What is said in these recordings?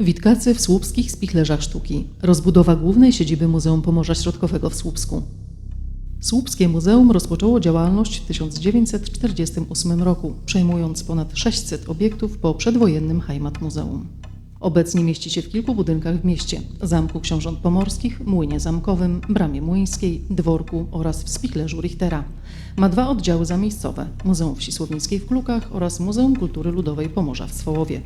Witkacy w słupskich spichlerzach sztuki. Rozbudowa głównej siedziby Muzeum Pomorza Środkowego w Słupsku. Słupskie Muzeum rozpoczęło działalność w 1948 roku, przejmując ponad 600 obiektów po przedwojennym Heimat Muzeum. Obecnie mieści się w kilku budynkach w mieście: Zamku Książąt Pomorskich, Młynie Zamkowym, Bramie Młyńskiej, Dworku oraz w Spichlerzu Richtera. Ma dwa oddziały zamiejscowe: Muzeum Wsi Słownickiej w Klukach oraz Muzeum Kultury Ludowej Pomorza w Swołowie.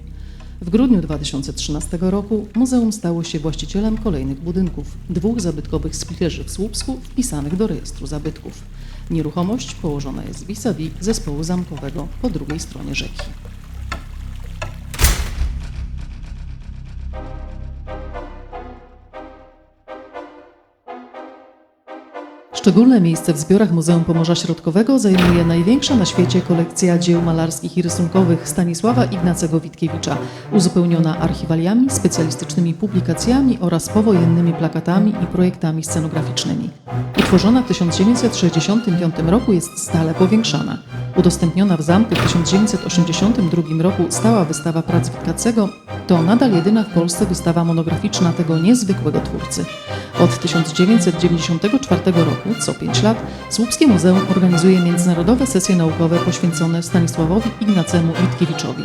W grudniu 2013 roku muzeum stało się właścicielem kolejnych budynków, dwóch zabytkowych spichlerzy w Słupsku wpisanych do rejestru zabytków. Nieruchomość położona jest vis-a-vis zespołu zamkowego po drugiej stronie rzeki. Szczególne miejsce w zbiorach Muzeum Pomorza Środkowego zajmuje największa na świecie kolekcja dzieł malarskich i rysunkowych Stanisława Ignacego Witkiewicza, uzupełniona archiwaliami, specjalistycznymi publikacjami oraz powojennymi plakatami i projektami scenograficznymi. Utworzona w 1965 roku jest stale powiększana. Udostępniona w zamku w 1982 roku stała wystawa prac Witkacego to nadal jedyna w Polsce wystawa monograficzna tego niezwykłego twórcy. Od 1994 roku, co 5 lat, Słupskie Muzeum organizuje międzynarodowe sesje naukowe poświęcone Stanisławowi Ignacemu Witkiewiczowi.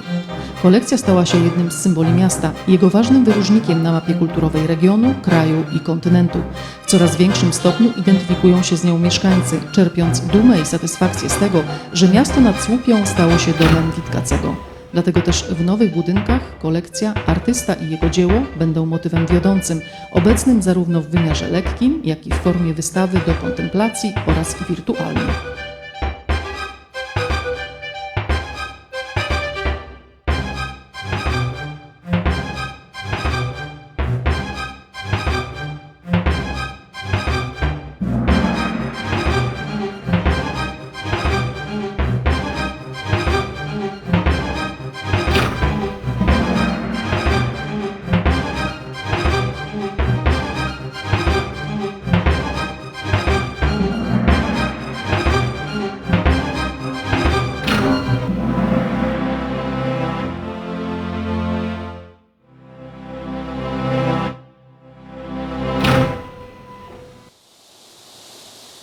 Kolekcja stała się jednym z symboli miasta, jego ważnym wyróżnikiem na mapie kulturowej regionu, kraju i kontynentu. W coraz większym stopniu identyfikują się z nią mieszkańcy, czerpiąc dumę i satysfakcję z tego, że miasto nad Słupią stało się domem Witkacego. Dlatego też w nowych budynkach kolekcja, artysta i jego dzieło będą motywem wiodącym, obecnym zarówno w wymiarze lekkim, jak i w formie wystawy do kontemplacji oraz wirtualnej.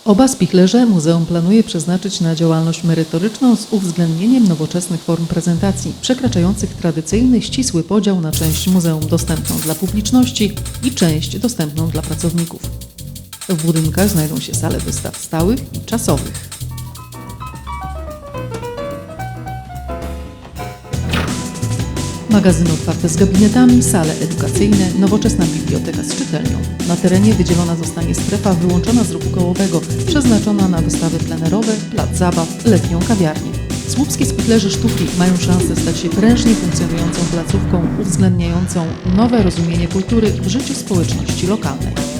Oba spichlerze muzeum planuje przeznaczyć na działalność merytoryczną z uwzględnieniem nowoczesnych form prezentacji, przekraczających tradycyjny, ścisły podział na część muzeum dostępną dla publiczności i część dostępną dla pracowników. W budynkach znajdą się sale wystaw stałych i czasowych. Magazyny otwarte z gabinetami, sale edukacyjne, nowoczesna biblioteka z czytelnią. Na terenie wydzielona zostanie strefa wyłączona z ruchu kołowego, przeznaczona na wystawy plenerowe, plac zabaw, letnią kawiarnię. Słupskie spichlerze sztuki mają szansę stać się prężnie funkcjonującą placówką uwzględniającą nowe rozumienie kultury w życiu społeczności lokalnej.